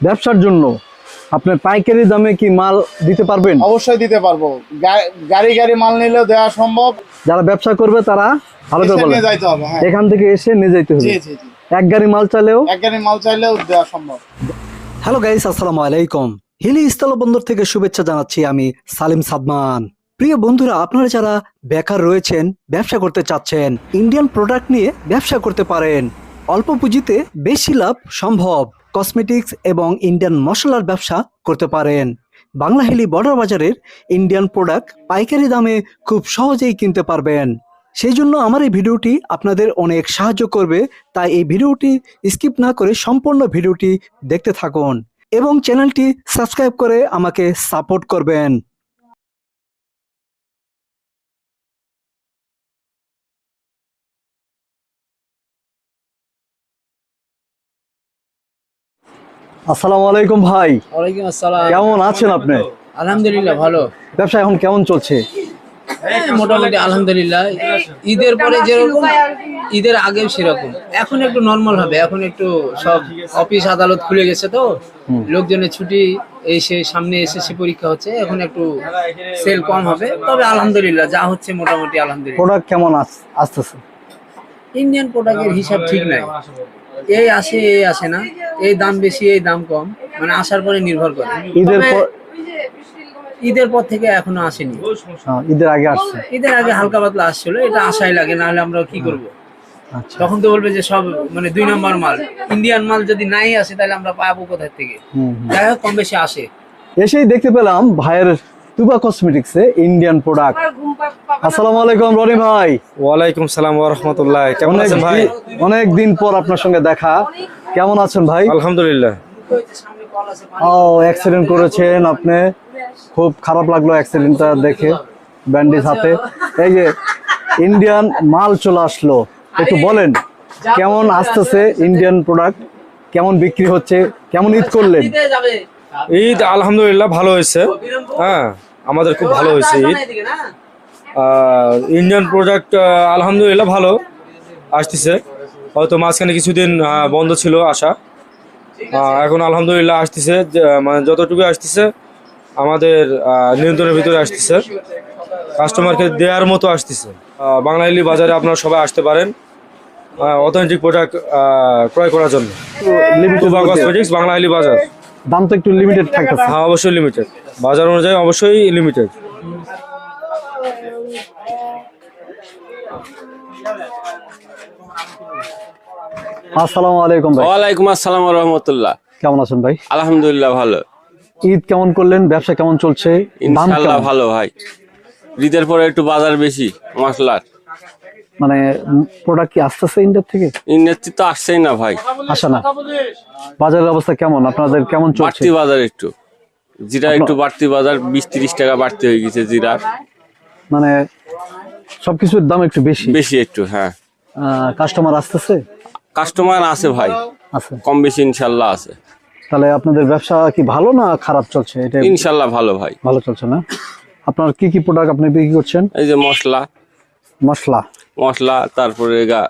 ব্যবসার জন্য আপনি পাইকারি দামে কি মাল দিতে পারবেন? অবশ্যই দিতে পারব। গাড়ি গাড়ি মাল নিলেও দেওয়া সম্ভব। যারা ব্যবসা করবে তারা ভালো করে হ্যাঁ। এখান থেকে এসে নিয়ে যাইতে হবে। জি জি জি। এক গাড়ি মাল চালেও এক গাড়ি মাল চাইলেও দেওয়া সম্ভব। হ্যালো গাইস আসসালামু আলাইকুম। হিলি স্থলবন্দর থেকে শুভেচ্ছা জানাচ্ছি আমি সালিম সাদমান। প্রিয় বন্ধুরা আপনারা যারা বেকার রয়েছেন ব্যবসা করতে চাচ্ছেন ইন্ডিয়ান প্রোডাক্ট নিয়ে ব্যবসা করতে পারেন। অল্প পুঁজিতে বেশি লাভ সম্ভব। কসমেটিক্স এবং ইন্ডিয়ান মশলার ব্যবসা করতে পারেন। বাংলা হিলি বর্ডার বাজারের ইন্ডিয়ান প্রোডাক্ট পাইকারি দামে খুব সহজেই কিনতে পারবেন। সেই জন্য আমার এই ভিডিওটি আপনাদের অনেক সাহায্য করবে, তাই এই ভিডিওটি স্কিপ না করে সম্পূর্ণ ভিডিওটি দেখতে থাকুন এবং চ্যানেলটি সাবস্ক্রাইব করে আমাকে সাপোর্ট করবেন। আসসালামু আলাইকুম ভাই। ওয়ালাইকুম আসসালাম। কেমন আছেন আপনি? আলহামদুলিল্লাহ ভালো। ব্যবসা এখন কেমন চলছে? মোটামুটি আলহামদুলিল্লাহ। ঈদের পরে যেরকম ঈদের আগেও সেরকম। এখন একটু নর্মাল হবে এখন একটু সব অফিস আদালত খুলে গেছে তো। লোকজনের ছুটি এসে সামনে এসেছে পরীক্ষা হচ্ছে এখন একটু সেল কম হবে। তবে আলহামদুলিল্লাহ যা হচ্ছে মোটামুটি আলহামদুলিল্লাহ। প্রোডাক্ট কেমন আস- আসতেছে? ইন্ডিয়ান প্রোডাক্টের হিসাব ঠিক নাই। এই আসে এই আসে না। এই দাম বেশি এই দাম কম। মানে আসার পরে নির্ভর করে। ঈদের পর ঈদের পর থেকে এখনও আসেনি। হ্যাঁ, ঈদের আগে আসছে। ঈদের আগে হালকা পাতলা আসছিল। এটা আশাই লাগে না হলে আমরা কি করব? আচ্ছা। তখন তো বলবে যে সব মানে দুই নম্বর মাল। ইন্ডিয়ান মাল যদি নাই আসে তাহলে আমরা পাবো কোথা থেকে। যাই হোক কম বেশি আসে। এসেই দেখতে পেলাম ভাইয়ের তুবা কসমেটিক্সে ইন্ডিয়ান প্রোডাক্ট আসসালামু আলাইকুম রনি ভাই। ওয়ালাইকুম সালাম রহমতুল্লাহ। কেমন আছেন ভাই? অনেক দিন পর আপনার সঙ্গে দেখা। কেমন আছেন ভাই? আলহামদুলিল্লাহ। ও অ্যাক্সিডেন্ট করেছেন আপনি। খুব খারাপ লাগল অ্যাক্সিডেন্টটা দেখে ব্যান্ডেজ হাতে। এই যে ইন্ডিয়ান মাল চলে আসলো। একটু বলেন কেমন আসতেছে ইন্ডিয়ান প্রোডাক্ট কেমন বিক্রি হচ্ছে? কেমন ঈদ করলেন? ঈদ আলহামদুলিল্লাহ ভালো হয়েছে। হ্যাঁ। আমাদের খুব ভালো হয়েছে ঈদ। ইন্ডিয়ান প্রোডাক্ট আলহামদুলিল্লাহ ভালো আসতেছে। হয়তো মাঝখানে কিছুদিন বন্ধ ছিল আসা এখন আলহামদুলিল্লাহ আসতেছে। মানে যতটুকু আসতেছে আমাদের নিয়ন্ত্রণের ভিতরে আসতেছে। কাস্টমারকে দেওয়ার মতো আসতেছে। বাংলাইলি বাজারে আপনারা সবাই আসতে পারেন অথেন্টিক প্রোডাক্ট ক্রয় করার জন্য। লিমিটেড কসমেটিক্স বাংলাইলি বাজার। দাম তো একটু লিমিটেড থাকতেছে। হ্যাঁ অবশ্যই লিমিটেড বাজার অনুযায়ী অবশ্যই লিমিটেড আসসালামু আলাইকুম ভাই। ওয়ালাইকুম আসসালাম রহমতুল্লাহ। কেমন আছেন ভাই? আলহামদুলিল্লাহ ভালো। ঈদ কেমন করলেন? ব্যবসা কেমন চলছে? ভালো ভাই। ঈদের পরে একটু বাজার বেশি মশলার। মানে প্রোডাক্ট কি আসতেছে থেকে? ইন্ডাস্ট্রি তো আসছেই না ভাই। আসে না। বাজারের অবস্থা কেমন? আপনাদের কেমন চলছে? বাড়তি বাজার একটু। জিরা একটু বাড়তি বাজার বিশ তিরিশ টাকা বাড়তি হয়ে গেছে জিরা। মানে সবকিছুর দাম একটু বেশি? বেশি একটু হ্যাঁ। কাস্টমার আসতেছে? কাস্টমার আছে ভাই। আছে। কম বেশি ইনশাল্লাহ আছে। তাহলে আপনাদের ব্যবসা কি ভালো না খারাপ চলছে? এটা ইনশাল্লাহ ভালো ভাই। ভালো চলছে না? আপনার কি কি প্রোডাক্ট আপনি বিক্রি করছেন? এই যে মশলা। মশলা। মশলা তারপরে গা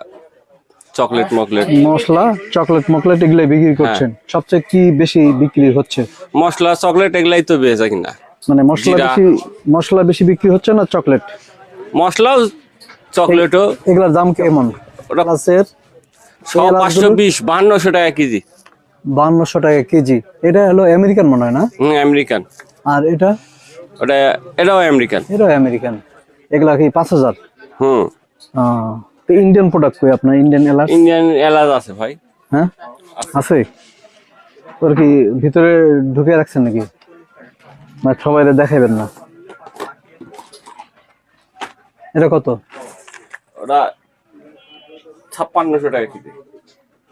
চকলেট মকলেট। মশলা চকলেট মকলেট এগুলো বিক্রি করছেন। সবচেয়ে কি বেশি বিক্রি হচ্ছে? মশলা চকলেট এগুলাই তো বেচা কিনা। মানে মশলা বেশি মশলা বেশি বিক্রি হচ্ছে না চকলেট? মশলাও চকলেটও। এগুলোর দাম কেমন? সব পাঁচশো বিশ বাহান্নশো টাকা কেজি। বান্নশো টাকা কেজি। এটা হলো আমেরিকান মনে হয় না? আমেরিকান। আর এটা? ওটা এটাও আমেরিকান। এটাও আমেরিকান। এগুলা কি পাঁচ হাজার? হুম। তো ইন্ডিয়ান প্রোডাক্ট কই? আপনার ইন্ডিয়ান এলাচ? ইন্ডিয়ান এলাচ আছে ভাই। হ্যাঁ? আছে। ওর কি ভিতরে ঢুকে রাখছেন নাকি? না সবাই দেখাইবেন না। এটা কত? ওটা ছাপ্পান্নশো টাকা কেজি।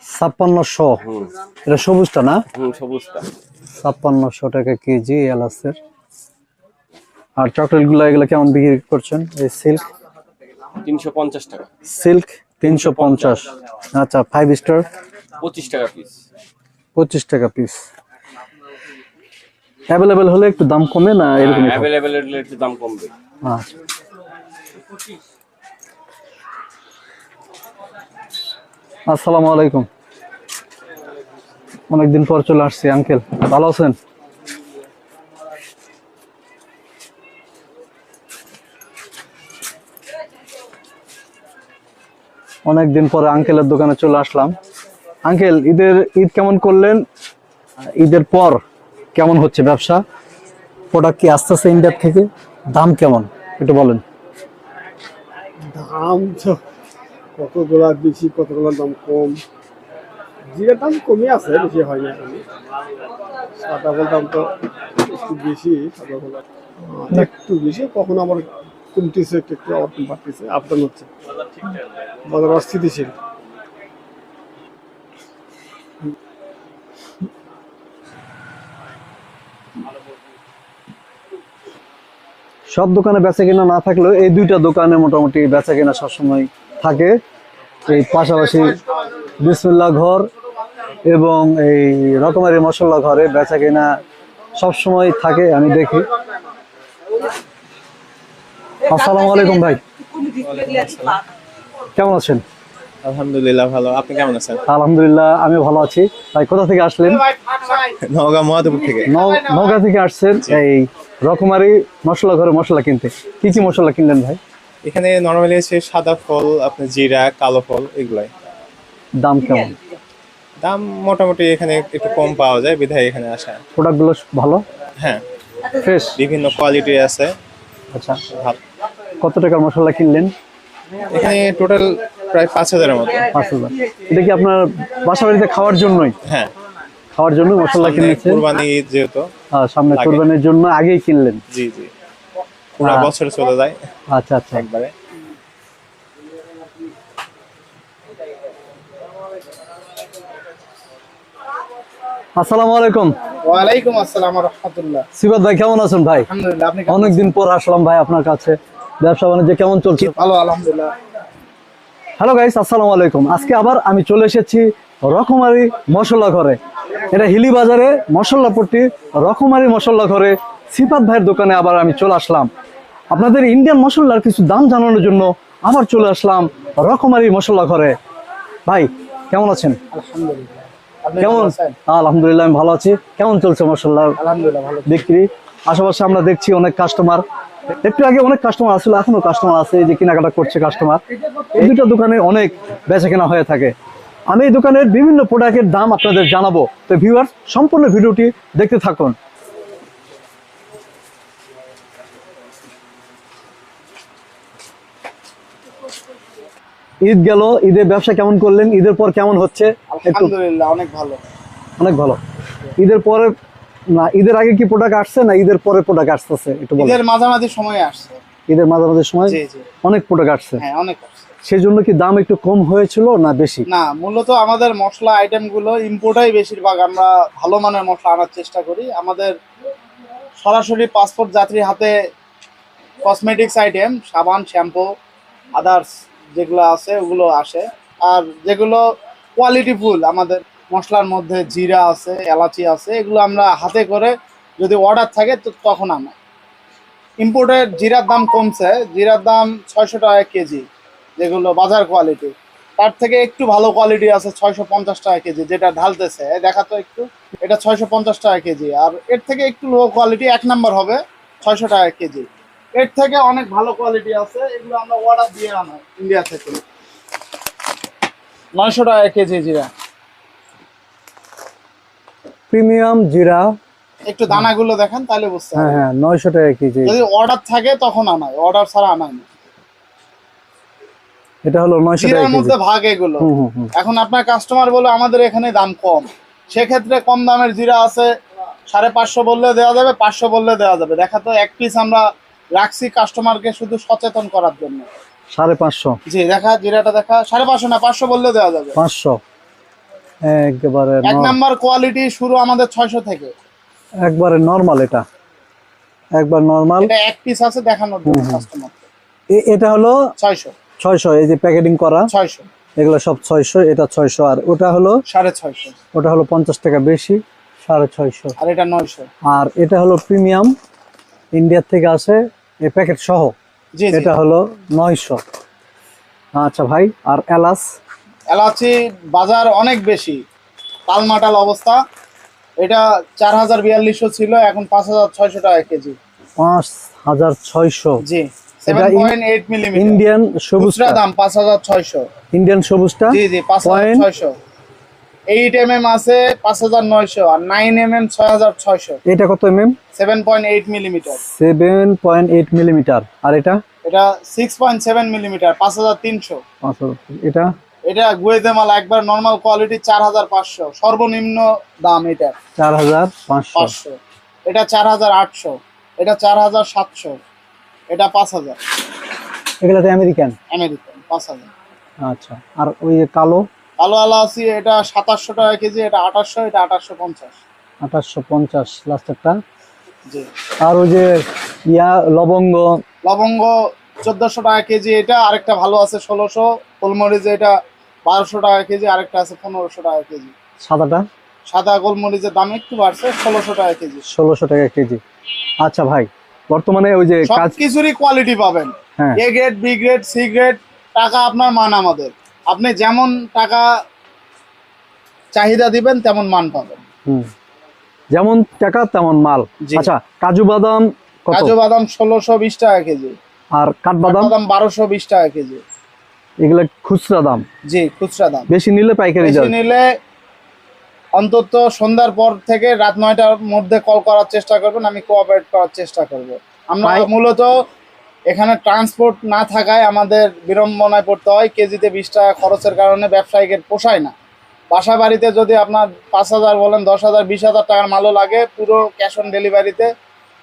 ছাপ্পান্নশো? এটা সবুজটা না? সবুজটা। ছাপ্পান্নশো টাকা কেজি এলাচের। আর চকলেটগুলা এগুলো কেমন বিক্রি করছেন? এই সিল্ক তিনশো পঞ্চাশ টাকা। সিল্ক তিনশো পঞ্চাশ। আচ্ছা ফাইভ স্টার পঁচিশ টাকা পিস পঁচিশ টাকা পিস অ্যাভেলেবেল হলে একটু দাম কমে না এরকম অ্যাভেলেবেল একটু দাম কমবে। আচ্ছা। আসসালামু আলাইকুম। অনেকদিন পর চলে আসছি আঙ্কেল ভালো আছেন? অনেকদিন পরে আঙ্কেলের দোকানে চলে আসলাম। আঙ্কেল, ঈদের ঈদ কেমন করলেন? ঈদের পর কেমন হচ্ছে ব্যবসা? প্রোডাক্ট কি আসতেছে ইন্ডিয়ার থেকে? দাম কেমন? একটু বলেন। দাম তো কতগুলা বেশি কতগুলোর দাম কম? জিরার দাম কমই আছে, বেশি হয় না সাদা দাম তো একটু বেশি, সাদা একটু বেশি, কখনো আবার কমতেছে, একটু একটু আবার বাড়তেছে আপ ডাউন হচ্ছে। বাজার অস্থিতিশীল। সব দোকানে বেচা কেনা না থাকলেও এই দুইটা দোকানে মোটামুটি বেচা কেনা সবসময় থাকে। এই পাশাপাশি বিসমুল্লাহ ঘর এবং এই রকমারি মশলা ঘরে বেচা কেনা সবসময় থাকে, আমি দেখি। আসসালামু আলাইকুম ভাই। কেমন আছেন? আলহামদুলিল্লাহ ভালো। আপনি কেমন আছেন? আলহামদুলিল্লাহ আমি ভালো আছি। ভাই কোথা থেকে আসলেন? নওগাঁ মহাদেবপুর থেকে। নও- নওগাঁ থেকে আসছেন এই রকমারি মশলা ঘরে মশলা কিনতে। কি কি মশলা কিনলেন ভাই? এখানে নর্মালি আছে সাদা ফল আপনার জিরা কালো ফল এগুলাই। দাম কেমন? দাম মোটামুটি এখানে একটু কম পাওয়া যায় বিধায় এখানে আসা। প্রোডাক্টগুলো ভালো? হ্যাঁ। ফ্রেশ বিভিন্ন কোয়ালিটি আছে। আচ্ছা। ভালো কত টাকার মশলা কিনলেন? এখানে টোটাল প্রায় পাঁচ হাজারের মতো। পাঁচ হাজার। এটা কি আপনার বাসা বাড়িতে খাওয়ার জন্যই? হ্যাঁ। খাওয়ার জন্য মশলা কিনেছেন? কুরবানি যেহেতু। সামনে। কোরবানির জন্য আগেই কিনলেন? জি জি। পুরো বছর চলে যায়। আচ্ছা আচ্ছা। একবারে। আসসালামু আলাইকুম। ওয়ালাইকুম আসসালাম রহমতুল্লাহ। সিবাদ ভাই কেমন আছেন ভাই? আলহামদুলিল্লাহ আপনি অনেকদিন পর আসলাম ভাই আপনার কাছে। ব্যবসা বাণিজ্য কেমন চলছে? ভালো আলহামদুলিল্লাহ। হ্যালো গাইস আসসালামু আলাইকুম। আজকে আবার আমি চলে এসেছি রকমারি মশলা ঘরে। এটা হিলি বাজারে মশলাপট্টি রকমারি মশলা ঘরে। সিফাত ভাইয়ের দোকানে আবার আমি চলে আসলাম। আপনাদের ইন্ডিয়ান মশলার কিছু দাম জানানোর জন্য আবার চলে আসলাম রকমারি মশলা ঘরে। ভাই কেমন আছেন? কেমন? আলহামদুলিল্লাহ আমি ভালো আছি। কেমন চলছে মশলার আলহামদুলিল্লাহ বিক্রি? আশেপাশে আমরা দেখছি অনেক কাস্টমার একটু আগে অনেক কাস্টমার আসলে এখনও কাস্টমার আছে যে কেনাকাটা করছে কাস্টমার এই দুটো দোকানে অনেক বেচা কেনা হয়ে থাকে। আমি এই দোকানের বিভিন্ন প্রোডাক্টের দাম আপনাদের জানাব। তো ভিউয়ার সম্পূর্ণ ভিডিওটি দেখতে থাকুন। ঈদ গেল ঈদের ব্যবসা কেমন করলেন? ঈদের পর কেমন হচ্ছে? আলহামদুলিল্লাহ অনেক ভালো। অনেক ভালো। ঈদের পরে না ঈদের আগে কি প্রোডাক্ট আসছে না ঈদের পরে প্রোডাক্ট আসতেছে? একটু বলেন। ঈদের মাঝামাঝি সময় আসছে। ঈদের মাঝামাঝি সময়? জি জি। অনেক প্রোডাক্ট আসছে। হ্যাঁ অনেক সেই জন্য কি দাম একটু কম হয়েছিল না বেশি? না মূলত আমাদের মশলা আইটেমগুলো ইম্পোর্টাই বেশিরভাগ। আমরা ভালো মানের মশলা আনার চেষ্টা করি। আমাদের সরাসরি পাসপোর্ট যাত্রী হাতে কসমেটিক্স আইটেম সাবান শ্যাম্পু আদার্স যেগুলো আছে ওগুলো আসে। আর যেগুলো কোয়ালিটি ফুল আমাদের মশলার মধ্যে জিরা আছে, এলাচি আছে, এগুলো আমরা হাতে করে যদি অর্ডার থাকে তো তখন আনা। ইম্পোর্টের জিরার দাম কমছে, জিরার দাম ছয়শো টাকা কেজি, যেগুলো বাজার কোয়ালিটি তার থেকে একটু ভালো কোয়ালিটি আছে ছয়শো পঞ্চাশ টাকা কেজি, যেটা ঢালতেছে। দেখা তো একটু, এটা ছয়শো পঞ্চাশ টাকা কেজি। আর এর থেকে একটু লো কোয়ালিটি এক নাম্বার হবে ছয়শো টাকা কেজি। এর থেকে অনেক ভালো কোয়ালিটি আছে, এগুলো আমরা অর্ডার দিয়ে আনা ইন্ডিয়া থেকে। নয়শো টাকা কেজি জিরা। প্রিমিয়াম জিরা। একটু দানাগুলো দেখেন তাহলে বুঝতে হ্যাঁ হ্যাঁ নয়শো টাকা কেজি। যদি অর্ডার থাকে তখন আনাই। অর্ডার ছাড়া আনাই না। এটা হলো নয়শো টাকা মধ্যে ভাগ এগুলো। এখন আপনার কাস্টমার বলে আমাদের এখানে দাম কম। সেক্ষেত্রে কম দামের জিরা আছে সাড়ে পাঁচশো বললে দেওয়া যাবে পাঁচশো বললে দেওয়া যাবে। দেখা তো এক পিস আমরা রাখছি কাস্টমারকে শুধু সচেতন করার জন্য। সাড়ে পাঁচশো। জি দেখা জিরাটা দেখা সাড়ে পাঁচশো না পাঁচশো বললে দেওয়া যাবে। পাঁচশো। একবারে এক নাম্বার কোয়ালিটি শুরু আমাদের ছয়শো থেকে। একবারে নর্মাল এটা। একবার নর্মাল। এটা এক পিস আছে দেখানোর জন্য কাস্টমার এটা হলো ছয়শো। ছয়শো এই যে প্যাকেটিং করা। ছয়শো। এগুলো সব ছয়শো এটা ছয়শো। আর ওটা হলো সাড়ে ছয়শো। ওটা হলো পঞ্চাশ টাকা বেশি সাড়ে ছয়শো। আর এটা নয়শো। আর এটা হলো প্রিমিয়াম ইন্ডিয়ার থেকে আসে এই প্যাকেট সহ। এটা হলো নয়শো। আচ্ছা ভাই আর এলাচ? এলাচি বাজার অনেক বেশি। টালমাটাল অবস্থা। এটা চার হাজার বিয়াল্লিশশো ছিল এখন পাঁচ হাজার ছয়শো টাকা কেজি। পাঁচ হাজার ছয়শো। জি ইন্ডিয়ান সবুজটা। দাম পাঁচ হাজার ছয়শো। ইন্ডিয়ান সবুজটা? জি জি পাঁচ হাজার ছয়শো। এইট এম এম আছে পাঁচ হাজার নয়শো আর নাইন এম এম ছয় হাজার ছয়শো। এটা কত M M seven point eight millimetre seven point eight millimetre আর এটা? এটা সিক্স পয়েন্ট সেভেন মিলিমিটার পাঁচ হাজার তিনশো। পাঁচ হাজার। এটা? এটা গুয়েতেমালা একবার নর্মাল কোয়ালিটি চার হাজার পাঁচশো। সর্বনিম্ন দাম এটা। চার হাজার পাঁচশো। এটা চার হাজার আটশো। এটা চার হাজার সাতশো। এটা পাঁচ হাজার। এগুলো তো আমেরিকান? আমেরিকান পাঁচ হাজার। আচ্ছা। আর ওই যে কালো? কালো আলা আছি এটা সাতাশশো টাকা কেজি এটা আঠাশশো এটা আঠাশশো পঞ্চাশ। আঠাশশো পঞ্চাশ লাস্টেরটা জি। আর ওই যে ইয়া লবঙ্গ? লবঙ্গ চোদ্দশো টাকা কেজি এটা আরেকটা ভালো আছে ষোলোশো। গোলমরিচ এটা বারোশো টাকা কেজি আরেকটা আছে পনেরোশো টাকা কেজি। সাদাটা? সাদা গোলমরিচের দাম একটু বাড়ছে ষোলোশো টাকা কেজি। ষোলোশো টাকা কেজি। আচ্ছা ভাই বর্তমানে ওই যে কাজ কিছুরই কোয়ালিটি পাবেন। A grade B grade C grade টাকা আপনার মান আমাদের। আপনি যেমন টাকা চাহিদা দিবেন তেমন মান পাবেন। হুম। যেমন টাকা তেমন মাল। আচ্ছা কাজু বাদাম কাজু বাদাম ষোলোশো বিশ টাকা কেজি। আর কাঠবাদাম বাদাম বারোশো বিশ টাকা কেজি। এগুলো খুচরা দাম। জি খুচরা দাম। বেশি নিলে পাইকারি বেশি নিলে অন্তত সন্ধ্যার পর থেকে রাত নয়টার মধ্যে কল করার চেষ্টা করবেন আমি কোঅপারেট করার চেষ্টা করব। আমরা মূলত এখানে ট্রান্সপোর্ট না থাকায় আমাদের বিড়ম্বনায় পড়তে হয় কেজিতে বিশ টাকা খরচের কারণে ব্যবসায়িকের পোষায় না। বাসা বাড়িতে যদি আপনার পাঁচ হাজার বলেন দশ হাজার বিশ হাজার টাকার মালও লাগে পুরো ক্যাশ অন ডেলিভারিতে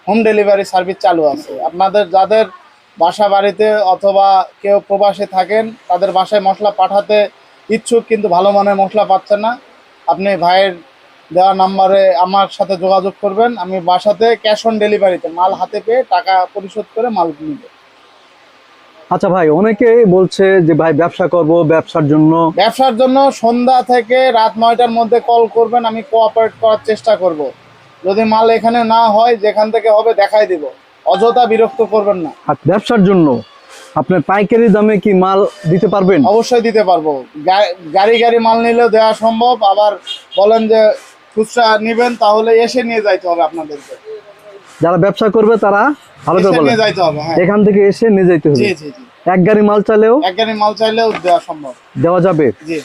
হোম ডেলিভারি সার্ভিস চালু আছে। আপনাদের যাদের বাসা বাড়িতে অথবা কেউ প্রবাসে থাকেন তাদের বাসায় মশলা পাঠাতে ইচ্ছুক কিন্তু ভালো মানের মশলা পাচ্ছেন না। আপনি ভাইয়ের দেওয়া নাম্বারে আমার সাথে যোগাযোগ করবেন আমি বাসাতে ক্যাশ অন ডেলিভারিতে মাল হাতে পেয়ে টাকা পরিশোধ করে মাল নিব। আচ্ছা ভাই অনেকেই বলছে যে ভাই ব্যবসা করব ব্যবসার জন্য। ব্যবসার জন্য সন্ধ্যা থেকে রাত নয়টার মধ্যে কল করবেন আমি কোঅপারেট করার চেষ্টা করব। যদি মাল এখানে না হয় যেখান থেকে হবে দেখাই দিব। অযথা বিরক্ত করবেন না। ব্যবসার জন্য আপনার পাইকারি দামে কি মাল দিতে পারবেন? অবশ্যই দিতে পারব। গাড়ি গাড়ি মাল নিলেও দেওয়া সম্ভব। আবার বলেন যে খুচরা নিবেন তাহলে এসে নিয়ে যাইতে হবে আপনাদেরকে। যারা ব্যবসা করবে তারা ভালো করে এসে বলে যাইতে হবে হ্যাঁ। এখান থেকে এসে নিয়ে যাইতে হবে। জি জি জি। এক গাড়ি মাল চালেও এক গাড়ি মাল চাইলেও দেওয়া সম্ভব। দেওয়া যাবে। জি।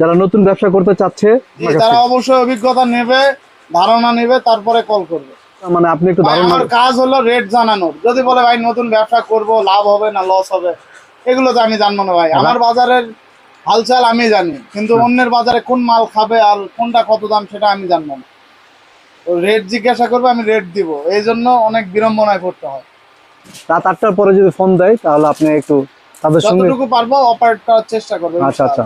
যারা নতুন ব্যবসা করতে চাচ্ছে তারা অবশ্যই অভিজ্ঞতা নেবে ধারণা নেবে তারপরে কল করবে। মানে আপনি একটু আমার কাজ হলো রেট জানানোর যদি বলে ভাই নতুন ব্যবসা করব লাভ হবে না লস হবে? এগুলো তো আমি জানব না ভাই। আমার বাজারের হালচাল আমি জানি কিন্তু অন্যের বাজারে কোন মাল খাবে আর কোনটা কত দাম সেটা আমি জানব না। রেট জিজ্ঞাসা করবে আমি রেট দিব। এই জন্য অনেক বিড়ম্বনায় পড়তে হয়। রাত আটটার পরে যদি ফোন দেয় তাহলে আপনি একটু তাদের সঙ্গে যতটুকু পারব অপারেট করার চেষ্টা করব আচ্ছা আচ্ছা।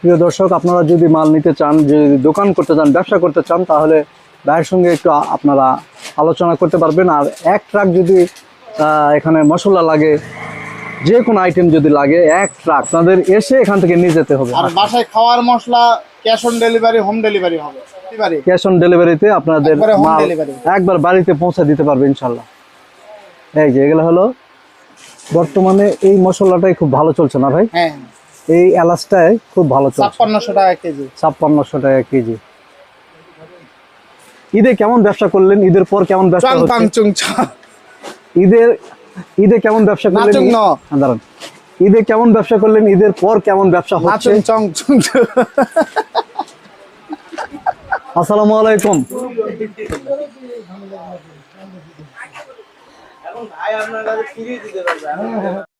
প্রিয় দর্শক আপনারা যদি মাল নিতে চান যদি দোকান করতে চান ব্যবসা করতে চান তাহলে ভাইয়ের সঙ্গে একটু আপনারা আলোচনা করতে পারবেন। আর এক ট্রাক যদি এখানে মশলা লাগে যে কোনো আইটেম যদি লাগে এক ট্রাক আপনাদের এসে এখান থেকে নিয়ে যেতে হবে। আর বাসায় খাওয়ার মশলা cash on delivery home delivery হবে। ক্যাশ অন ডেলিভারিতে আপনাদের মাল একবার বাড়িতে পৌঁছে দিতে পারবে ইনশাল্লাহ এই যে এগুলো হলো বর্তমানে এই মশলাটাই খুব ভালো চলছে না ভাই? হ্যাঁ। এই এলাচটাই খুব ভালো চলছে। ছাপ্পান্নশো টাকা কেজি। ছাপ্পান্নশো টাকা কেজি। ঈদে কেমন ব্যবসা করলেন? ঈদের পর কেমন ব্যবসা ঈদের ঈদে কেমন ব্যবসা করলেন। হ্যাঁ, দাঁড়ান। ঈদে কেমন ব্যবসা করলেন? ঈদের পর কেমন ব্যবসা হচ্ছে? আসসালামু আলাইকুম ভাই আপনার কাছে ফিরিয়ে দিতে পারবে